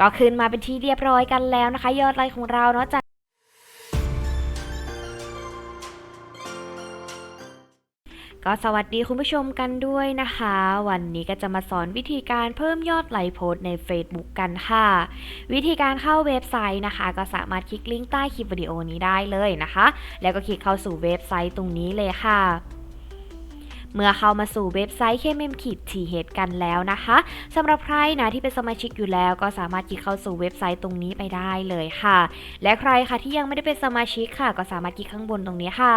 ก็ขึ้นมาเป็นที่เรียบร้อยกันแล้วนะคะ ยอดไลค์ของเราเนาะจากก็สวัสดีคุณผู้ชมกันด้วยนะคะ วันนี้ก็จะมาสอนวิธีการเพิ่มยอดไลค์โพสใน Facebook กันค่ะ วิธีการเข้าเว็บไซต์นะคะ ก็สามารถคลิกลิงก์ใต้คลิปวิดีโอนี้ได้เลยนะคะ แล้วก็คลิกเข้าสู่เว็บไซต์ตรงนี้เลยค่ะ เมื่อเข้ามาสู่เว็บไซต์ KMM ขีดทีเฮดกันแล้วนะคะสำหรับใครนะที่เป็นสมาชิกอยู่แล้ว ก็สามารถคลิกเข้าสู่เว็บไซต์ตรงนี้ไปได้เลยค่ะ และใครค่ะที่ยังไม่ได้เป็นสมาชิกค่ะ ก็สามารถคลิกข้างบนตรงนี้ค่ะ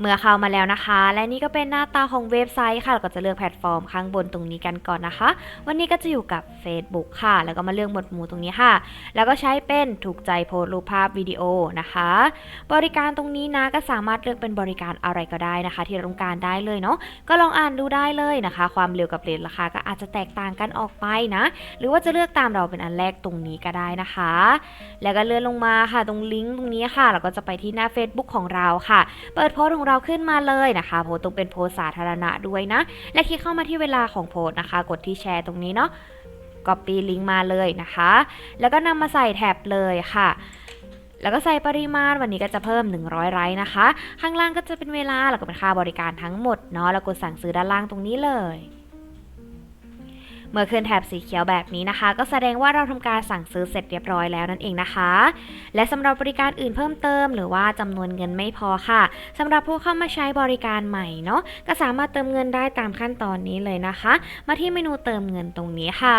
เมื่อเข้ามาแล้วนะคะ และนี่ก็เป็นหน้าตาของเว็บไซต์ค่ะเราก็จะเลือกแพลตฟอร์มข้างบนตรงนี้กันก่อนนะคะ วันนี้ก็จะอยู่กับ Facebook ค่ะ แล้วก็มาเลือกหมวดหมู่ตรงนี้ค่ะ แล้วก็ใช้เป็นถูกใจโพสรูปภาพวิดีโอนะคะ บริการตรงนี้นะก็สามารถเลือกเป็นบริการอะไรก็ได้นะคะ ที่เราต้องการได้เลยเนาะก็ลองอ่านดูได้เลยนะคะ ความเร็วกับเรทราคาก็อาจจะแตกต่างกันออกไปนะ หรือว่าจะเลือกตามเราเป็นอันแรกตรงนี้ก็ได้นะคะ แล้วก็เลื่อนลงมาค่ะตรงลิงก์ตรงนี้ค่ะเราก็จะไปที่หน้า Facebook ของเราค่ะ เปิดโพสต์ของเราขึ้นมาเลยนะคะ โพสต์ตรงเป็นโพสสาธารณะด้วยนะ และคลิกเข้ามาที่เวลาของโพสต์นะคะ กดที่แชร์ตรงนี้เนาะ Copy ลิงก์มาเลยนะคะ แล้วก็นำมาใส่แท็บเลยค่ะแล้วก็ใส่ปริมาณวันนี้ก็จะเพิ่ม 100 ไรซ์นะคะ ข้างล่างก็จะเป็นเวลาแล้วก็เป็นค่าบริการทั้งหมดเนาะแล้วกดสั่งซื้อด้านล่างตรงนี้เลย เมื่อขึ้นแถบสีเขียวแบบนี้นะคะ ก็แสดงว่าเราทำการสั่งซื้อเสร็จเรียบร้อยแล้วนั่นเองนะคะ และสำหรับบริการอื่นเพิ่มเติม หรือว่าจำนวนเงินไม่พอค่ะสำหรับผู้เข้ามาใช้บริการใหม่เนาะก็สามารถเติมเงินได้ตามขั้นตอนนี้เลยนะคะ มาที่เมนูเติมเงินตรงนี้ค่ะ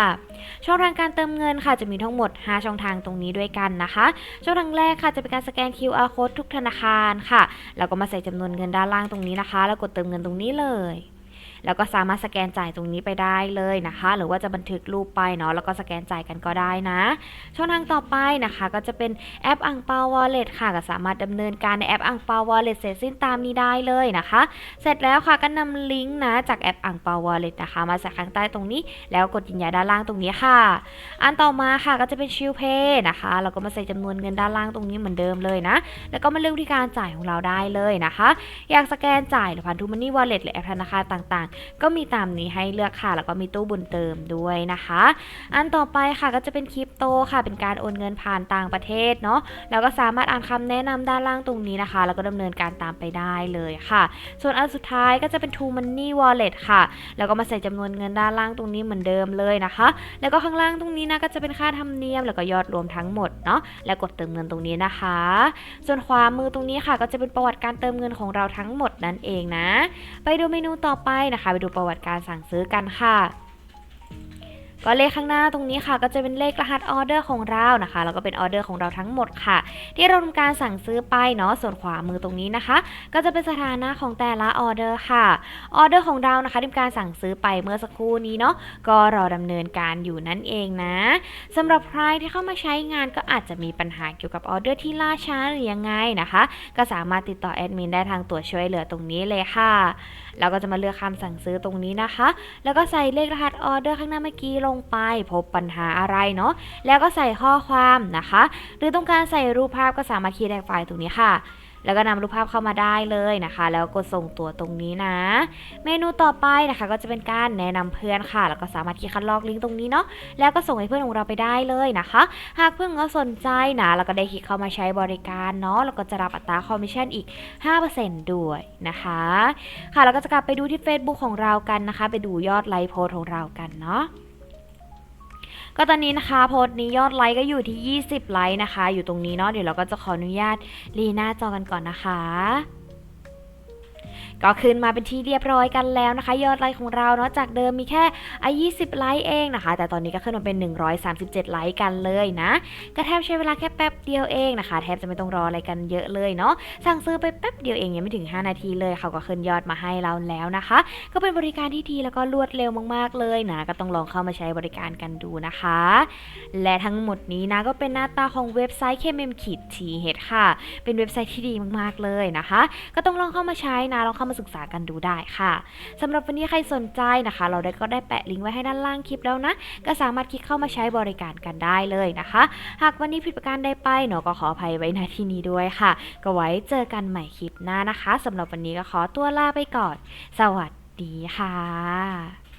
ช่องทางการเติมเงินค่ะจะมีทั้งหมด 5 ช่องทางตรงนี้ด้วยกันนะคะช่องทางแรกค่ะจะเป็นการสแกน QR code ทุกธนาคารค่ะแล้วก็มาใส่จำนวนเงินด้านล่างตรงนี้นะคะ แล้วกดเติมเงินตรงนี้เลย แล้วก็สามารถสแกนจ่ายตรงนี้ไปได้เลยนะคะ หรือว่าจะบันทึกรูปไปเนาะแล้วก็สแกนจ่ายกันก็ได้นะ ช่องทางต่อไปนะคะ ก็จะเป็นแอปอังเปาวอลเล็ตค่ะ ก็สามารถดำเนินการในแอปอังเปาวอลเล็ตเสร็จสิ้นตามนี้ได้เลยนะคะ เสร็จแล้วค่ะก็นำลิงก์นะจากแอปอังเปาวอลเล็ตนะคะ มาใส่ข้างใต้ตรงนี้ แล้วกดยืนยันด้านล่างตรงนี้ค่ะ อันต่อมาค่ะก็จะเป็นชิลเพย์นะคะเราก็มาใส่จำนวนเงินด้านล่างตรงนี้เหมือนเดิมเลยนะ แล้วก็มาเลือกวิธีการจ่ายของเราได้เลยนะคะ อยากสแกนจ่ายหรือผ่านทูมันนี่วอลเล็ตหรือแอปธนาคารต่างก็มีตามนี้ให้เลือกค่ะ แล้วก็มีตู้บุญเติมด้วยนะคะ อันต่อไปค่ะก็จะเป็นคริปโตค่ะ เป็นการโอนเงินผ่านต่างประเทศเนาะแล้วก็สามารถอ่านคำแนะนำด้านล่างตรงนี้นะคะ แล้วก็ดำเนินการตามไปได้เลยค่ะ ส่วนอันสุดท้ายก็จะเป็น True Money Wallet ค่ะ แล้วก็มาใส่จำนวนเงินด้านล่างตรงนี้เหมือนเดิมเลยนะคะ แล้วก็ข้างล่างตรงนี้นะก็จะเป็นค่าธรรมเนียมแล้วก็ยอดรวมทั้งหมดเนาะแล้วกดเติมเงินตรงนี้นะคะ ส่วนขวามือตรงนี้ค่ะ ก็จะเป็นประวัติการเติมเงินของเราทั้งหมดนั่นเองนะ ไปดูเมนูต่อไปนะคะ ไปดูประวัติการสั่งซื้อกันค่ะ ก็เลขข้างหน้าตรงนี้ค่ะ ก็จะเป็นเลขรหัสออเดอร์ของเรานะคะ แล้วก็เป็นออเดอร์ของเราทั้งหมดค่ะ ที่เราทำการสั่งซื้อไปเนาะส่วนขวามือตรงนี้นะคะ ก็จะเป็นสถานะของแต่ละออเดอร์ค่ะออเดอร์ของเรานะคะทำการสั่งซื้อไปเมื่อสักครู่นี้เนาะก็รอดำเนินการอยู่นั่นเองนะสำหรับใครที่เข้ามาใช้งานก็อาจจะมีปัญหาเกี่ยวกับออเดอร์ที่ล่าช้าหรือยังไงนะคะ ก็สามารถติดต่อแอดมินได้ทางตัวช่วยเหลือตรงนี้เลยค่ะแล้วก็จะมาเลือกคำสั่งซื้อตรงนี้นะคะ แล้วก็ใส่เลขรหัสออเดอร์ข้างหน้าเมื่อกี้ลงไปพบปัญหาอะไรเนาะแล้วก็ใส่ข้อความนะคะ หรือต้องการใส่รูปภาพก็สามารถคีย์แท็กไฟล์ตรงนี้ค่ะ แล้วก็นำรูปภาพเข้ามาได้เลยนะคะ แล้วกดส่งตัวตรงนี้นะ เมนูต่อไปนะคะ ก็จะเป็นการแนะนำเพื่อนค่ะ แล้วก็สามารถคลิกคัดลอกลิงก์ตรงนี้เนาะแล้วก็ส่งให้เพื่อนของเราไปได้เลยนะคะ หากเพื่อนเขาสนใจนะแล้วก็ได้คลิกเข้ามาใช้บริการเนาะแล้วก็จะรับอัตราคอมมิชชั่นอีก 5%ด้วยนะคะ ค่ะแล้วก็จะกลับไปดูที่ Facebook ของเรากันนะคะ ไปดูยอดไลค์โพสต์ของเรากันเนาะ ก็ตอนนี้นะคะโพสต์นี้ยอดไลค์ก็อยู่ที่ 20 ไลค์นะคะ อยู่ตรงนี้เนาะเดี๋ยวเราก็จะขออนุญาตรีหน้าจอกันก่อนนะคะ ก็ขึ้นมาเป็นที่เรียบร้อยกันแล้วนะคะ ยอดไลค์ของเราเนาะจากเดิมมีแค่อะ20ไลค์เองนะคะ แต่ตอนนี้ก็ขึ้นมาเป็น 137 ไลค์กันเลยนะก็แทบใช้เวลาแค่แป๊บเดียวเองนะคะ แทบจะไม่ต้องรออะไรกันเยอะเลยเนาะสั่งซื้อไปแป๊บเดียวเองยังไม่ถึง 5 นาทีเลยเขาก็ขึ้นยอดมาให้เราแล้วนะคะ ก็เป็นบริการที่ดีแล้วก็รวดเร็วมากๆเลยนะก็ต้องลองเข้ามาใช้บริการกันดูนะคะ และทั้งหมดนี้นะก็เป็นหน้าตาของเว็บไซต์ KMM ขีด TH ค่ะ เป็นเว็บไซต์ที่ดีมากๆเลยนะคะ ก็ต้องลองเข้ามาใช้นะลองเข้ามาศึกษากันดูได้ค่ะสำหรับวันนี้ใครสนใจนะคะ เราได้ก็ได้แปะลิงก์ไว้ให้ด้านล่างคลิปแล้วนะ ก็สามารถคลิกเข้ามาใช้บริการกันได้เลยนะคะ หากวันนี้ผิดประการใดไปเนาะก็ขออภัยไว้ณที่นี้ด้วยค่ะ ก็ไว้เจอกันใหม่คลิปหน้านะคะสำหรับวันนี้ก็ขอตัวลาไปก่อน สวัสดีค่ะ